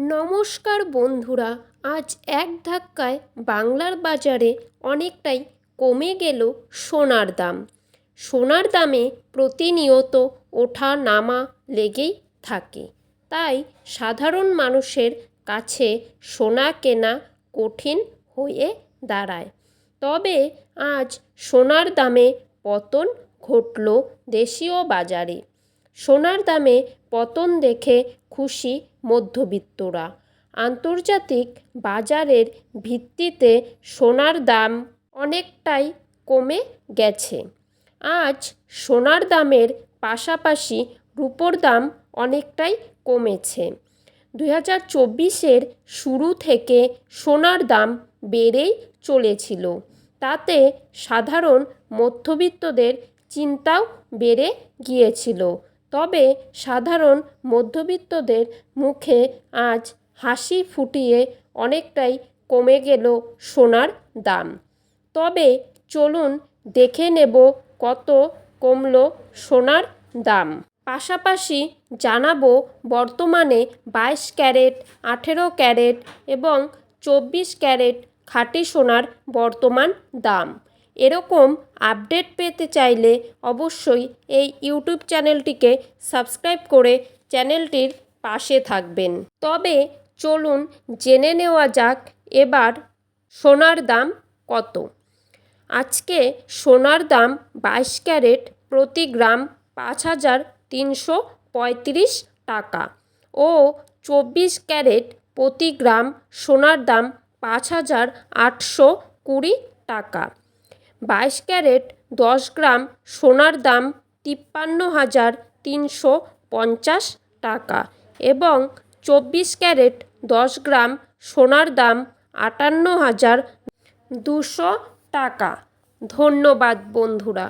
নমস্কার বন্ধুরা, আজ এক ধাক্কায় বাংলার বাজারে অনেকটাই কমে গেল সোনার দাম। সোনার দামে প্রতিনিয়ত ওঠা নামা লেগেই থাকে। তাই সাধারণ মানুষের কাছে সোনা কেনা কঠিন হয়ে দাঁড়ায়। তবে আজ সোনার দামে পতন ঘটল দেশীয় বাজারে। সোনার দামে পতন দেখে খুশি মধ্যবিত্তরা। আন্তর্জাতিক বাজারের ভিত্তিতে সোনার দাম অনেকটাই কমে গেছে। আজ সোনার দামের পাশাপাশি রূপোর দাম অনেকটাই কমেছে। দু হাজার চব্বিশের শুরু থেকে সোনার দাম বেড়েই চলেছিল। তাতে সাধারণ মধ্যবিত্তদের চিন্তাও বেড়ে গিয়েছিল। তবে সাধারণ মধ্যবিত্তদের মুখে আজ হাসি ফুটিয়ে অনেকটাই কমে গেল সোনার দাম। তবে চলুন দেখে নেব কত কমল সোনার দাম। পাশাপাশি জানাব বর্তমানে বাইশ ক্যারেট, আঠেরো ক্যারেট এবং চব্বিশ ক্যারেট খাঁটি সোনার বর্তমান দাম। এরকম আপডেট পেতে চাইলে অবশ্যই এই ইউটিউব চ্যানেলটিকে সাবস্ক্রাইব করে চ্যানেলটির পাশে থাকবেন। তবে চলুন জেনে নেওয়া যাক এবার সোনার দাম কত। আজকে সোনার দাম বাইশ ক্যারেট প্রতি গ্রাম পাঁচ হাজার তিনশো পঁয়ত্রিশ টাকা ও চব্বিশ ক্যারেট প্রতি গ্রাম সোনার দাম পাঁচ হাজার আটশো কুড়ি টাকা। বাইশ ক্যারেট, দশ গ্রাম সোনার দাম তিপ্পান্ন হাজার তিনশো পঞ্চাশ টাকা এবং চব্বিশ ক্যারেট, দশ গ্রাম সোনার দাম আটান্ন হাজার দুশো টাকা। ধন্যবাদ, বন্ধুরা।